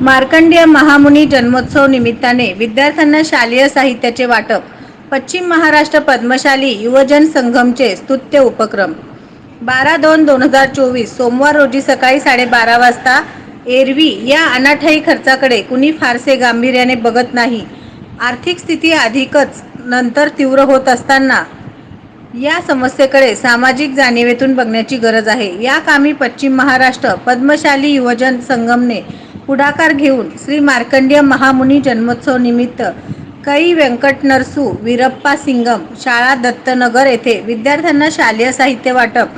मार्कंडेय महामुनी जन्मोत्सव निमित्ताने विद्यार्थ्यांना शालेय साहित्याचे वाटप पश्चिम महाराष्ट्र पद्मशाली युवजन संघमचे स्तुत्य उपक्रम. बारा दोन दोन हजार चोवीस सोमवार रोजी सकाळी साडेबारा वाजता एरवी या अनाठाई खर्चाकडे कुणी फारसे गांभीर्याने बघत नाही. आर्थिक स्थिती अधिकच नंतर तीव्र होत असताना या समस्येकडे सामाजिक जाणीवेतून बघण्याची गरज आहे. या कामी पश्चिम महाराष्ट्र पद्मशाली युवजन संगमने पुढाकार घेऊन श्री मार्कंडेय महामुनी जन्मोत्सव निमित्त कै व्यंकट नरसू वीरप्पा सिंगम शाळा दत्तनगर येथे विद्यार्थ्यांना शालेय साहित्य वाटप.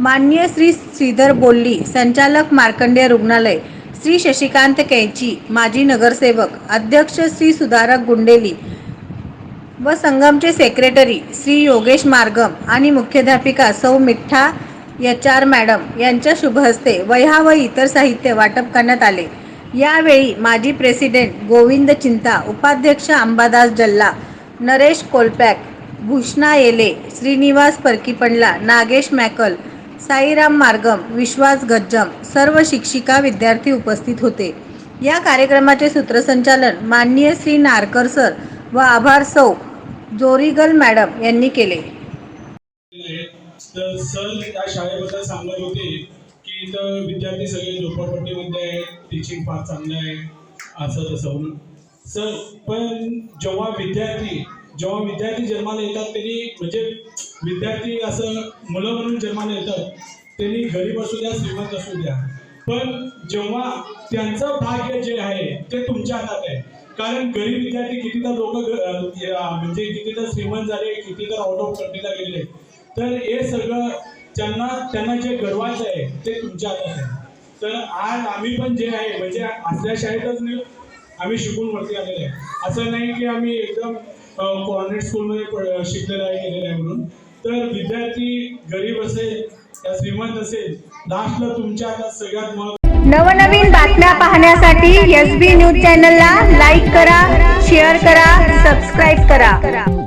मान्य श्री श्रीधर बोल्ली संचालक मार्कंडेय रुग्णालय. श्री शशिकांत कैची माजी नगरसेवक अध्यक्ष श्री सुधारक गुंडेली व संगमचे सेक्रेटरी श्री योगेश मार्गम आणि मुख्याध्यापिका सौ मिठ्ठा एच आर मॅडम यांच्या शुभहस्ते वह्या व इतर साहित्य वाटप करण्यात आले. यावेळी माजी प्रेसिडेंट गोविंद चिंता उपाध्यक्ष अंबादास जल्ला नरेश कोलपॅक भूषणा येले श्रीनिवास परकीपंडला नागेश मॅकल साईराम मार्गम विश्वास गज्जम सर्व शिक्षिका विद्यार्थी उपस्थित होते. या कार्यक्रमाचे सूत्रसंचालन माननीय श्री नारकर सर व आभार सौ जोरीगल मॅडम यांनी केले. सर त्या शाळेबद्दल सांगत होते. इथं विद्यार्थी सगळे झोपडपट्टीमध्ये आहे टीचिंग फार चांगलं आहे असं तसं म्हणून. सर पण जेव्हा विद्यार्थी जेव्हा विद्यार्थी जन्माला येतात त्यांनी म्हणजे विद्यार्थी असं मुलं म्हणून जन्माला येतात त्यांनी गरीब असू द्या श्रीमंत असू द्या. पण जेव्हा त्यांचं भाग्य जे आहे ते तुमच्या हातात आहे. कारण गरीब विद्यार्थी किती तर लोक म्हणजे किती तर श्रीमंत झाले किती तर आउट ऑफ कंट्रीला गेले तर हे सगळं त्यांना त्यांना जे गर्वाचं आहे ते तुमच्या हातात आहे. तर आज आम्ही पण जे आहे म्हणजे असल्या शाळेतच नाही आम्ही शिकून वरती आलेले आहे. असं नाही की आम्ही एकदम कॉन्व्हेंट स्कूलमध्ये प- शिकलेलं आहे गेलेलं आहे म्हणून. तर विद्यार्थी गरीब असेल या श्रीमंत असेल लास्टला तुमच्या हातात सगळ्यात महत्त्व नवनवीन बातम्या पाहण्यासाठी एस बी न्यूज चॅनलला लाईक करा शेअर करा सबस्क्राईब करा.